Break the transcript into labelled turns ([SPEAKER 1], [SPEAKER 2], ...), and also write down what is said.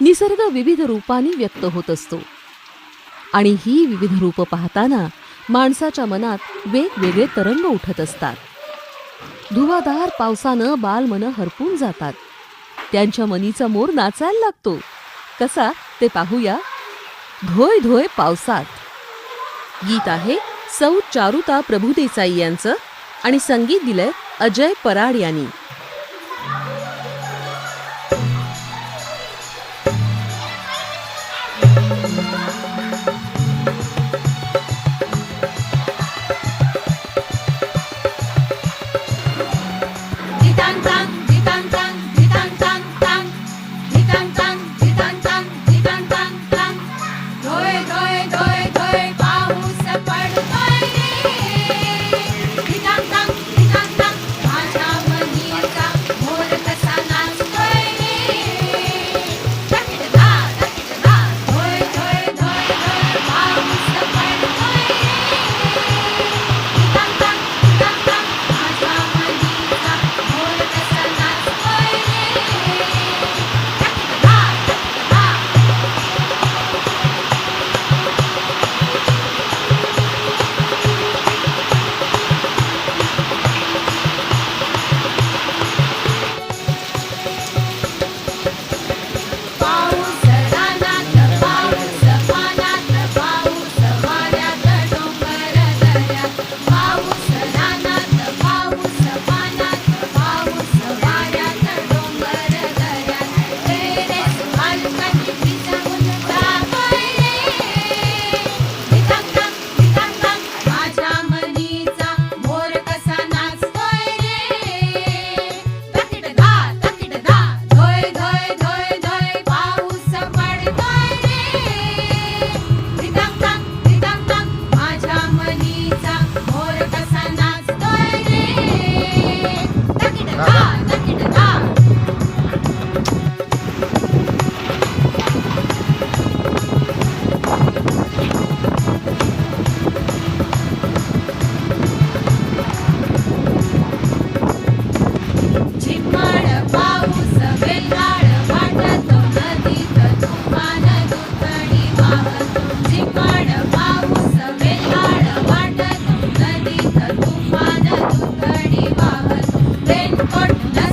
[SPEAKER 1] निसर्ग विविध रूपाने व्यक्त होत असतो. आणि ही विविध रूपं पाहताना माणसाच्या मनात वेगवेगळे तरंग उठत असतात. धुवाधार पावसानं बालमन हरपून जातात. त्यांच्या मनीचा मोर नाचायला लागतो. कसा? ते पाहूया. धोय धोय पावसात. गीत आहे सौ चारुता प्रभुदेसाई यांचं आणि संगीत दिलंय अजय पराड यांनी. Lord.